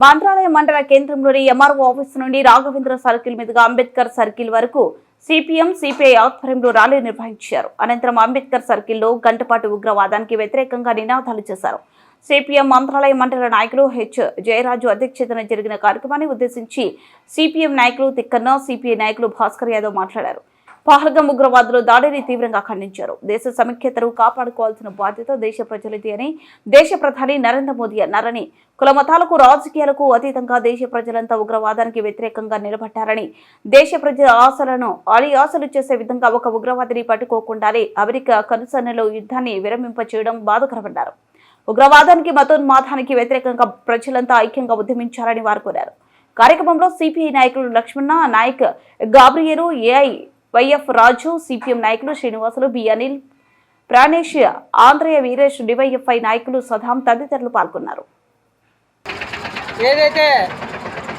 మంత్రాలయ మండల కేంద్రంలోని MRO office నుండి రాఘవేంద్ర సర్కిల్ మీదుగా అంబేద్కర్ సర్కిల్ వరకు సిపిఎం సిపిఐ ఆధ్వర్యంలో ర్యాలీ నిర్వహించారు. అనంతరం అంబేద్కర్ సర్కిల్లో గంటపాటు ఉగ్రవాదానికి వ్యతిరేకంగా నినాదాలు చేశారు. సిపిఎం మంత్రాలయ మండల నాయకులు హెచ్ జయరాజు అధ్యక్షతన జరిగిన కార్యక్రమాన్ని ఉద్దేశించి సిపిఎం నాయకులు తిక్కన్న సిపిఐ నాయకులు భాస్కర్ యాదవ్ మాట్లాడారు. పహల్గం ఉగ్రవాదులు దాడిని తీవ్రంగా ఖండించారు. దేశ సమైక్యతను కాపాడుకోవాల్సిన బాధ్యత దేశ ప్రజలది అని దేశ ప్రధాని నరేంద్ర మోదీ అన్నారని కుల మతాలకు రాజకీయాలకు అతీతంగా దేశ ప్రజలంతా ఉగ్రవాదానికి వ్యతిరేకంగా నిలబడ్డారని దేశ ప్రజల ఆశలను అడి ఆశలు చేసే విధంగా ఒక ఉగ్రవాదిని పట్టుకోకుండానే అమెరికా కనుసన్నలో యుద్ధాన్ని విరమింప చేయడం బాధకరమన్నారు. ఉగ్రవాదానికి మతోన్మాదానికి వ్యతిరేకంగా ప్రజలంతా ఐక్యంగా ఉద్యమించాలని వారు కోరారు. కార్యక్రమంలో సిపిఐ నాయకులు లక్ష్మణ నాయక్ గాబ్రియరు ఏఐ వైఎఫ్ రాజు సిపిఎం నాయకులు శ్రీనివాసులు బి అనిల్ ప్రాణేష్ ఆంధ్రయ వీరేష్ డివైఎఫ్ఐ నాయకులు సదాం తదితరులు పాల్గొన్నారు. ఏదైతే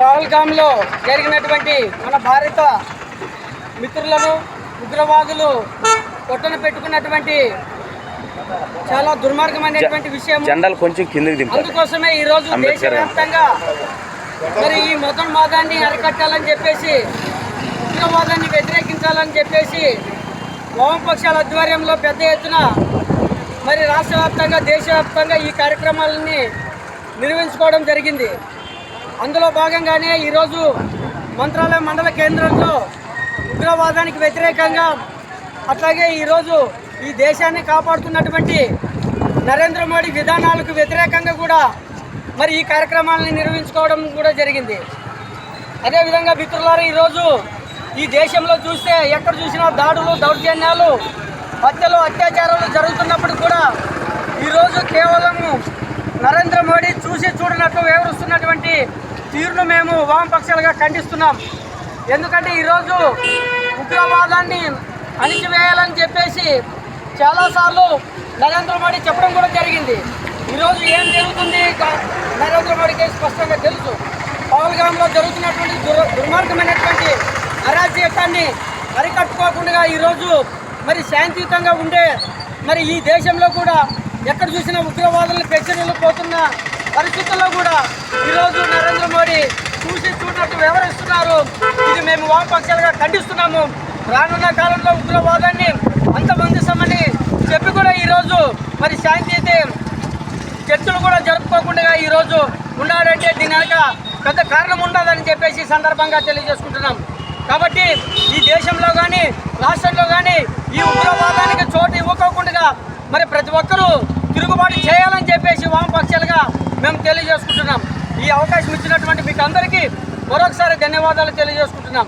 పహల్గామ్లో జరిగినటువంటి మన భారత మిత్రులను ఉగ్రవాదులు పొట్టన పెట్టుకున్నటువంటి చాలా దుర్మార్గమైనటువంటి విషయం జెండాలు కొంచెం కిందకి అందుకోసమే ఈ రోజు అంబేద్కర్ గారు. దేశవ్యాప్తంగా మరి ఈ మతోన్మాదాన్ని అరికట్టాలని చెప్పేసి ఉగ్రవాదాన్ని వ్యతిరేకించాలని చెప్పేసి వామపక్షాల ఆధ్వర్యంలో పెద్ద ఎత్తున మరి రాష్ట్ర వ్యాప్తంగా దేశవ్యాప్తంగా ఈ కార్యక్రమాలని నిర్వహించుకోవడం జరిగింది. అందులో భాగంగానే ఈరోజు మంత్రాలయం మండల కేంద్రంలో ఉగ్రవాదానికి వ్యతిరేకంగా అట్లాగే ఈరోజు ఈ దేశాన్ని కాపాడుతున్నటువంటి నరేంద్ర మోడీ విధానాలకు వ్యతిరేకంగా కూడా మరి ఈ కార్యక్రమాలను నిర్వహించుకోవడం కూడా జరిగింది. అదేవిధంగా మిత్రులారా ఈరోజు ఈ దేశంలో చూస్తే ఎక్కడ చూసినా దాడులు దౌర్జన్యాలు హత్యలు అత్యాచారాలు జరుగుతున్నప్పుడు కూడా ఈరోజు కేవలము నరేంద్ర మోడీ చూసి చూడనట్లు వివరిస్తున్నటువంటి తీరును మేము వామపక్షాలుగా ఖండిస్తున్నాం. ఎందుకంటే ఈరోజు ఉగ్రవాదాన్ని అణిచివేయాలని చెప్పేసి చాలాసార్లు నరేంద్ర మోడీ చెప్పడం కూడా జరిగింది. ఈరోజు ఏం జరుగుతుంది? నరేంద్ర మోడీకి స్పష్టంగా తెలుసు. పవల్గామ్లో జరుగుతున్నటువంటి దుర్ దుర్మార్గమైనటువంటి అరాజకీయాన్ని అరికట్టుకోకుండా ఈరోజు మరి శాంతియుతంగా ఉండే మరి ఈ దేశంలో కూడా ఎక్కడ చూసినా ఉగ్రవాదులను పెచ్చరిల్లు పోతున్న పరిస్థితుల్లో కూడా ఈరోజు నరేంద్ర మోడీ చూసి చూడనట్టు వివరిస్తున్నారు ఇది మేము వామపక్షాలుగా ఖండిస్తున్నాము. రానున్న కాలంలో ఉగ్రవాదాన్ని అంతమందిస్తామని చెప్పి కూడా ఈరోజు మరి శాంతి అయితే చర్చలు కూడా జరుపుకోకుండా ఈరోజు ఉన్నాడంటే దీని వెనక పెద్ద కారణం ఉండదని చెప్పేసి సందర్భంగా తెలియజేసుకుంటున్నాం. కాబట్టి ఈ దేశంలో కానీ రాష్ట్రంలో కానీ ఈ ఉగ్రవాదానికి చోటు ఇవ్వకోకుండా మరి ప్రతి ఒక్కరూ తిరుగుబాటు చేయాలని చెప్పేసి వామపక్షాలుగా మేము తెలియజేసుకుంటున్నాం. ఈ అవకాశం ఇచ్చినటువంటి మీకు అందరికీ మరొకసారి ధన్యవాదాలు తెలియజేసుకుంటున్నాం.